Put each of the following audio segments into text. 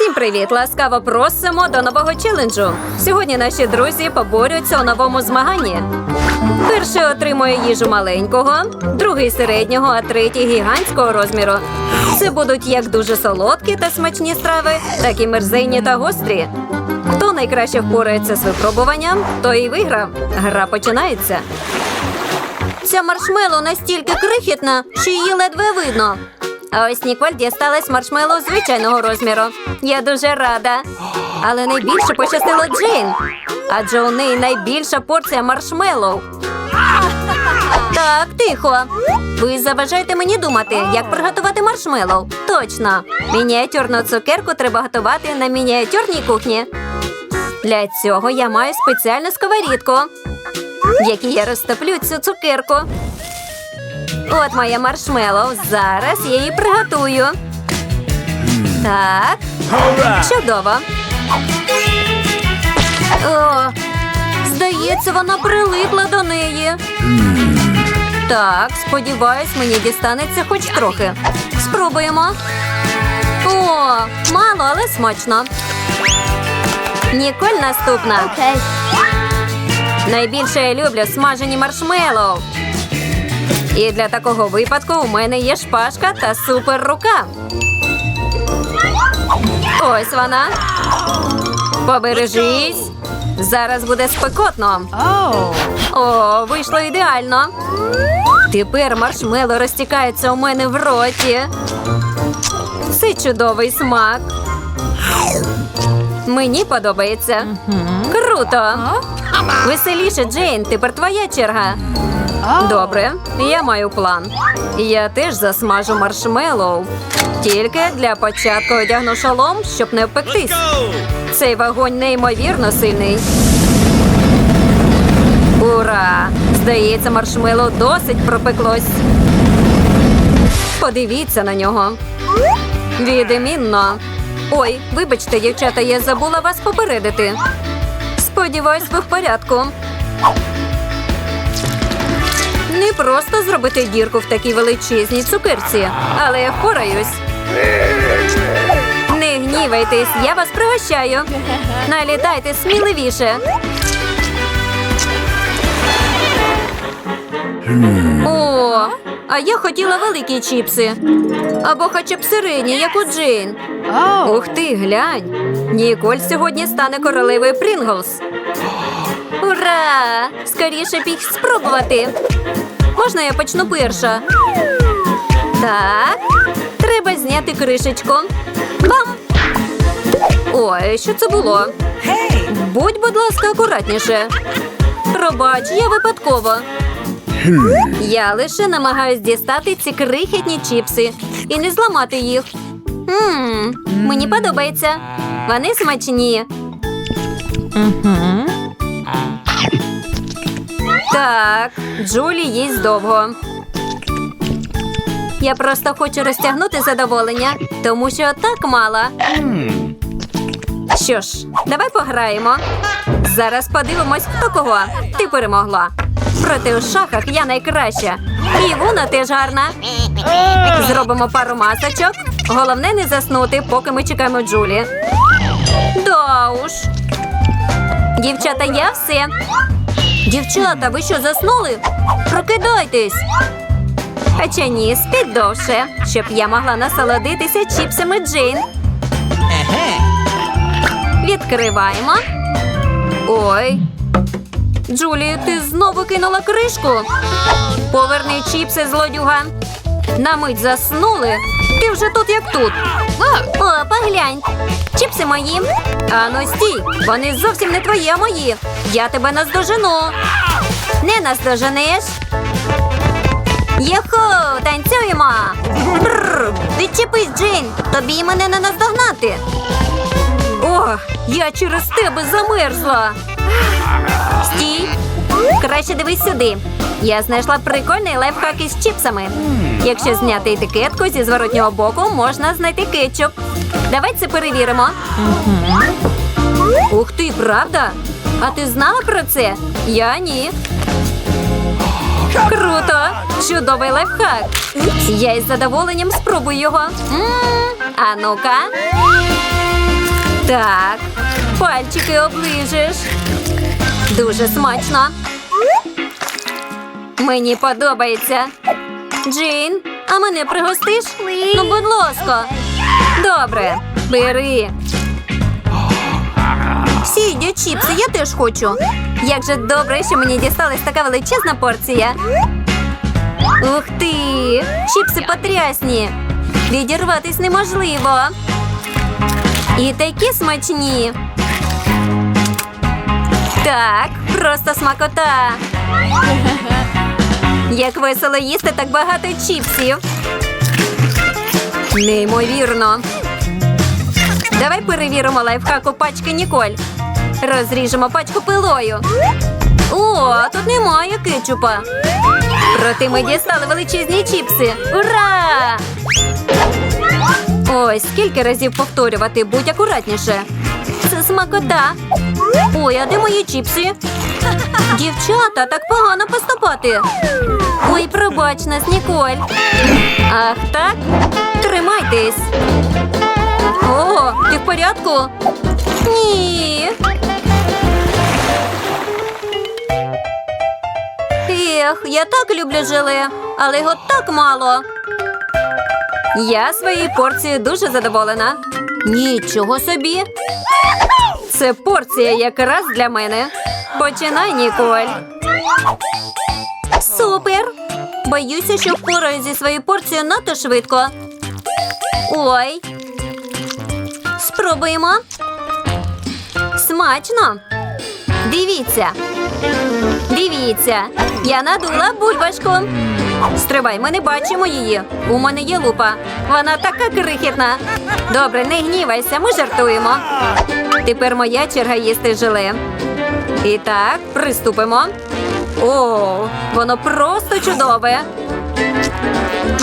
Всім привіт! Ласкаво просимо до нового челенджу. Сьогодні наші друзі поборються у новому змаганні. Перший отримує їжу маленького, другий середнього, а третій гігантського розміру. Це будуть як дуже солодкі та смачні страви, так і мерзейні та гострі. Хто найкраще впорається з випробуванням, той і виграв. Гра починається. Ця маршмело настільки крихітна, що її ледве видно. А ось Ніколь дісталась маршмело звичайного розміру. Я дуже рада. Але найбільше пощастило Джейн. Адже у неї найбільша порція маршмеллоу. Так, тихо. Ви заважаєте мені думати, як приготувати маршмеллоу. Точно. Мініатюрну цукерку треба готувати на мініатюрній кухні. Для цього я маю спеціальну сковорідку, в якій я розтоплю цю цукерку. От моя маршмеллоу. Зараз я її приготую. Так, чудово. О, здається, вона прилипла до неї. Так, сподіваюсь, мені дістанеться хоч трохи. Спробуємо. О, мало, але смачно. Ніколь наступна. Okay. Найбільше я люблю смажені маршмеллоу. І для такого випадку у мене є шпажка та супер рука. Ось вона. Побережись. Зараз буде спекотно. О, вийшло ідеально. Тепер маршмело розтікається у мене в роті. Це чудовий смак. Мені подобається. Круто. Веселіше, Джейн, тепер твоя черга. Добре, я маю план. Я теж засмажу маршмеллоу. Тільки для початку одягну шолом, щоб не впектись. Цей вогонь неймовірно сильний. Ура! Здається, маршмеллоу досить пропеклось. Подивіться на нього. Відмінно. Ой, вибачте, дівчата, я забула вас попередити. Сподіваюсь, ви в порядку. Не просто зробити дірку в такій величезній цукерці, але я впораюсь. Не гнівайтесь, я вас пригощаю. Налітайте сміливіше. О, а я хотіла великі чіпси. Або хоча б сирині, як у Джейн. Ух ти, глянь. Ніколь сьогодні стане королевою Прінглс. Ура! Скоріше б їх спробувати. Можна я почну перша? Так. Треба зняти кришечку. Бам! Ой, що це було? Будь, будь ласка, акуратніше. Пробач, я випадково. Я лише намагаюсь дістати ці крихітні чіпси і не зламати їх. Мм, мені подобається. Вони смачні. Так, Джулі їсть довго. Я просто хочу розтягнути задоволення, тому що так мало. Що ж, давай пограємо. Зараз подивимось, хто кого. Ти перемогла. Проте у шахах я найкраща. І вона теж гарна. Зробимо пару масочок. Головне не заснути, поки ми чекаємо Джулі. Да уж. Дівчата, я все. Дівчата, ви що заснули? Прокидайтесь. Хоча ні, спіть довше, щоб я могла насолодитися чіпсами Джейн. Відкриваємо. Ой. Джулі, ти знову кинула кришку. Поверни чіпси, злодюга. На мить заснули. Ти вже тут як тут. О, поглянь. Чіпси мої. А ну стій, вони зовсім не твої, а мої. Я тебе наздожену. Не наздоженеш. Єхо, танцюємо. Бррр, відчепись, Джейн. Тобі мене не наздогнати. Ох, я через тебе замерзла. Стій. Краще дивись сюди. Я знайшла прикольний лайфхак із чіпсами. Якщо зняти етикетку зі зворотнього боку, можна знайти кетчуп. Давай це перевіримо. Ух ти, правда? А ти знала про це? Я ні. Круто! Чудовий лайфхак. Я із задоволенням спробую його. М, А ну-ка. Так, пальчики оближеш. Дуже смачно. Мені подобається. Джейн, а мене пригостиш? Ну, будь ласка. Добре, бери. Всі їдять чіпси, я теж хочу. Як же добре, що мені дісталась така величезна порція. Ух ти! Чіпси потрясні. Відірватись неможливо. І такі смачні. Так, просто смакота. Як весело їсти так багато чіпсів. Неймовірно. Давай перевіримо лайфхак у пачки Ніколь. Розріжемо пачку пилою. О, тут немає кетчупа. Проте ми дістали величезні чіпси. Ура! Ось скільки разів повторювати, будь акуратніше. Це смакота. Ой, а де мої чіпси? Дівчата, так погано поступати. Ой, пробач нас, Ніколь. Ах, так? Тримайтесь. О, ти в порядку? Ні. Ех, я так люблю желе, але його так мало. Я своєю порцією дуже задоволена. Нічого собі. Це порція якраз для мене. Починай, Ніколь. Супер! Боюся, що впораю зі своєю порцією надто швидко. Ой. Спробуємо. Смачно. Дивіться. Дивіться. Я надула бульбашку. Стривай, ми не бачимо її. У мене є лупа. Вона така крихітна. Добре, не гнівайся, ми жартуємо. Тепер моя черга їсти желе. І так, приступимо. О, воно просто чудове.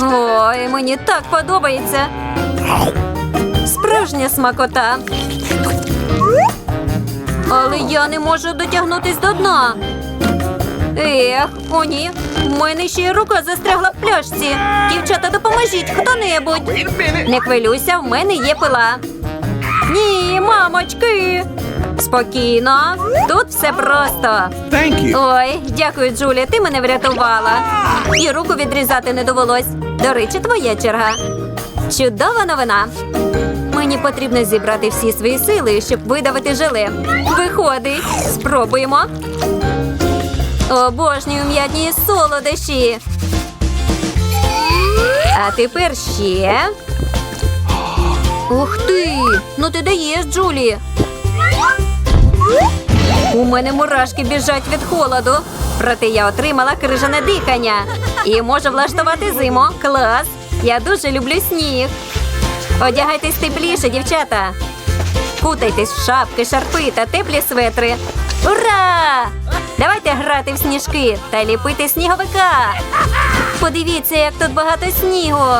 Ой, мені так подобається. Справжня смакота. Але я не можу дотягнутись до дна. Ех, о ні, в мене ще й рука застрягла в пляшці. Дівчата, допоможіть хто-небудь. Не хвилюйся, в мене є пила. Ні, мамочки. Спокійно. Тут все просто. Ой, дякую, Джулія, ти мене врятувала. І руку відрізати не довелось. До речі, твоя черга. Чудова новина. Мені потрібно зібрати всі свої сили, щоб видавити желе. Виходить, спробуємо. Обожнюю м'ятні солодощі. А тепер ще. Ух ти! Ну ти даєш, Джулі. У мене мурашки біжать від холоду. Проте я отримала крижане дихання. І можу влаштувати зиму. Клас! Я дуже люблю сніг. Одягайтесь тепліше, дівчата. Кутайтесь в шапки, шарфи та теплі светри. Ура! Давайте грати в сніжки та ліпити сніговика. Подивіться, як тут багато снігу.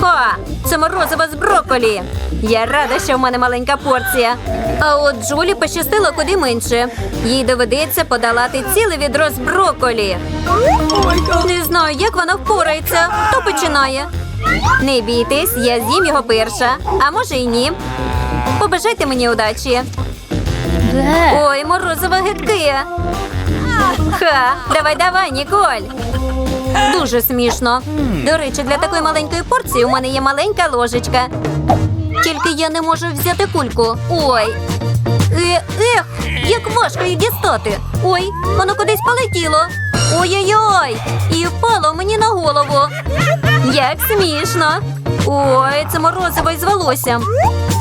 Ха! Це морозиво з брокколі. Я рада, що в мене маленька порція. А от Джулі пощастило куди менше. Їй доведеться подолати ціле відро з брокколі. Не знаю, як вона впорається. Хто починає? Не бійтесь, я з'їм його перша, а може й ні. Побажайте мені удачі. Ой, морозиво гидке. Ха, давай, давай, Ніколь. Дуже смішно. До речі, для такої маленької порції у мене є маленька ложечка. Тільки я не можу взяти кульку. Ой. Е, ех, як важко її дістати. Ой, воно кудись полетіло. Ой-ой-ой! І впало мені на голову. Як смішно. Ой, це морозиво із волоссям.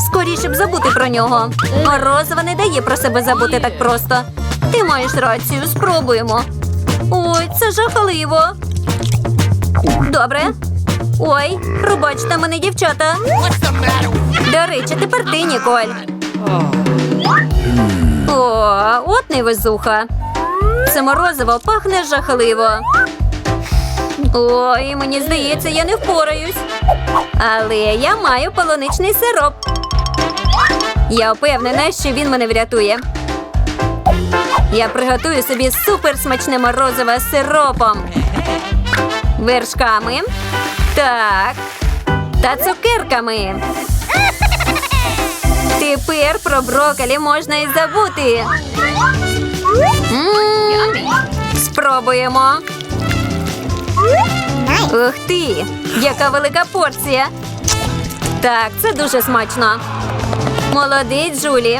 Скоріше б забути про нього. Морозиво не дає про себе забути так просто. Ти маєш рацію, спробуємо. Ой, це жахливо. Добре. Ой, пробачте мене, дівчата. До речі, тепер ти, Ніколь. О, от невезуха. Це морозиво пахне жахливо. Ой, мені здається, я не впораюсь. Але я маю полуничний сироп. Я впевнена, що він мене врятує. Я приготую собі суперсмачне морозиво з сиропом. Вершками. Так. Та цукерками. Тепер про брокколі можна і забути. М, Спробуємо. Ух ти! Яка велика порція. Так, це дуже смачно. Молодець, Джулі.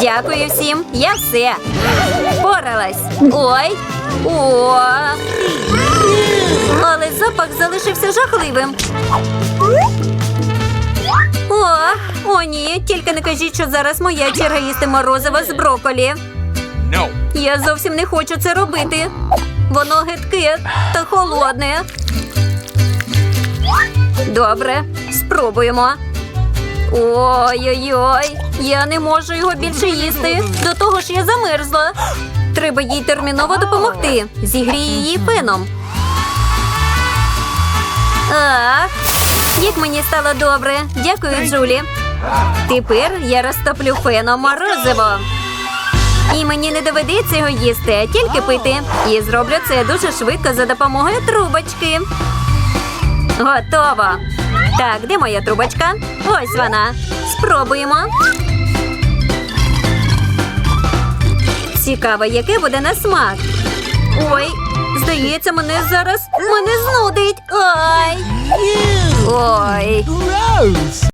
Дякую всім. Я все. Поралась. Ой. О. Але запах залишився жахливим. О, о, ні, тільки не кажіть, що зараз моя черга їсти морозиво з броколі. No. Я зовсім не хочу це робити. Воно гидке та холодне. Добре, спробуємо. Ой-ой-ой, я не можу його більше їсти. До того ж я замерзла. Треба їй терміново допомогти. Зігрію її феном. Ах, як мені стало добре. Дякую, Джулі. Тепер я розтоплю феном морозиво. І мені не доведеться його їсти, а тільки пити. І зроблю це дуже швидко за допомогою трубочки. Готово. Так, де моя трубочка? Ось вона. Спробуємо. Цікаво, яке буде на смак. Ой, здається, мене зараз мене знудить. Ой. Ой.